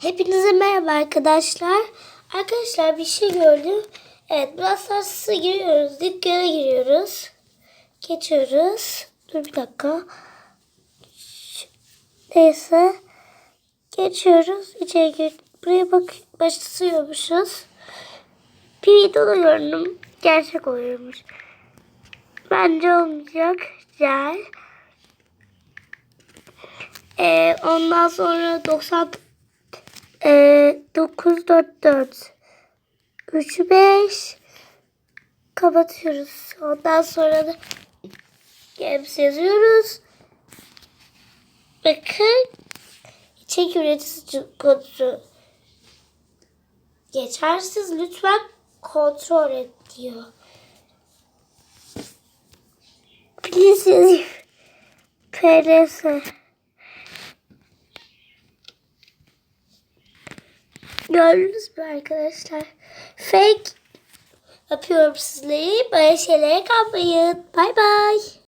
Hepinize merhaba arkadaşlar. Arkadaşlar bir şey gördüm. Evet biraz sarsısı giriyoruz. Dükkana giriyoruz. Geçiyoruz. Dur bir dakika. Neyse. Geçiyoruz. İçeri gir. Buraya bak başlıyormuşuz. Bir videoda gördüm. Gerçek oluyormuş. Bence olmayacak. Güzel. Ee, ondan sonra 90 ee, 9 4 4 3 5 kapatıyoruz. Ondan sonra da games yazıyoruz. Bakın içerik üreticisi kodu geçersiz lütfen kontrol et diyor. Please yazayım. Gördünüz mü arkadaşlar? Fake yapıyorum sizleri. Böyle şeylere kalmayın. Bay bay.